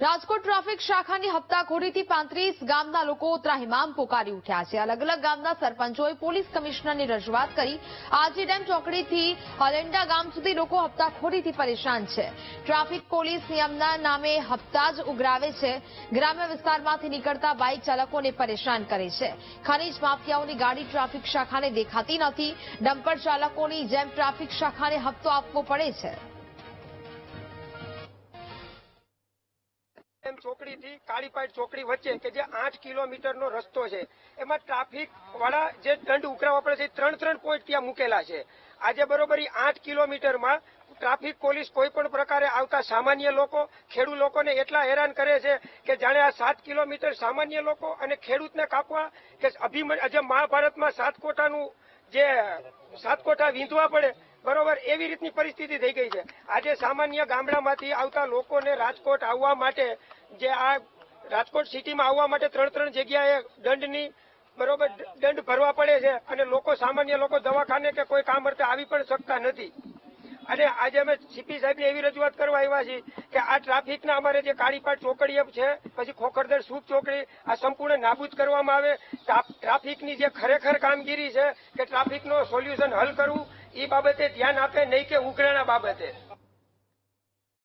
Rajkot traffic શાખાની હપ્તાખોરીથી પાંત્રીસ ગામના લોકો ત્રાહિમામ પોકારી ઉઠ્યા છે. અલગ અલગ ગામના સરપંચોએ પોલીસ કમિશનરની રજૂઆત કરી. આજી ડેમ ચોકડીથી હલેન્ડા ગામ સુધી લોકો હપ્તાખોરીથી પરેશાન છે. ટ્રાફિક પોલીસ નિયમના નામે હપ્તા જ ઉઘરાવે છે. ગ્રામ્ય વિસ્તારમાંથી નીકળતા બાઇક ચાલકોને પરેશાન કરે છે. ખનીજ માફિયાઓની ગાડી ટ્રાફિક શાખાને દેખાતી નથી. ડમ્પર ચાલકોની જેમ ટ્રાફિક શાખાને હપ્તો આપવો પડે છે. ચોકડીથી કાળીપાટ ચોકડી વચ્ચે, કે જે આઠ કિલોમીટરનો રસ્તો છે, એમાં ટ્રાફિક વાળા જે દંડ ઉઘરાવવા પડે છે ત્રણ ત્રણ પોઈન્ટ ત્યાં મૂકેલા છે. આજે બરોબર આઠ કિલોમીટરમાં ટ્રાફિક પોલીસ કોઈ પણ પ્રકારે આવતા સામાન્ય લોકો, ખેડૂત લોકોને એટલા હેરાન કરે છે કે જાણે આ સાત કિલોમીટર સામાન્ય લોકો અને ખેડૂતને કાપવા, કે અભિમન જે મહાભારતમાં સાત કોટાનું જે સાત કોટા વીંધવા પડે, બરોબર, એવી રીતની પરિસ્થિતિ થઈ ગઈ છે. આજે સામાન્ય ગામડામાંથી આવતા લોકોને રાજકોટ આવવા માટે જે આ રાજકોટ સિટીમાં આવવા માટે ત્રણ ત્રણ જગ્યાએ દંડની, બરોબર દંડ ભરવા પડે છે અને લોકો, સામાન્ય લોકો દવાખાને કે કોઈ કામ અર્થે આવી પણ શકતા નથી. અને આજે અમે સીપી સાહેબને એવી રજૂઆત કરવા આવ્યા છીએ કે આ ટ્રાફિકના અમારે જે કાળીપાટ ચોકડી છે, પછી ખોખરદર સૂપ ચોકડી, આ સંપૂર્ણ નાબૂદ કરવામાં આવે. ટ્રાફિકની જે ખરેખર કામગીરી છે કે ટ્રાફિકનો સોલ્યુશન હલ કરવું એ બાબતે ધ્યાન આપે, નહીં કે ઉઘરાણા બાબતે.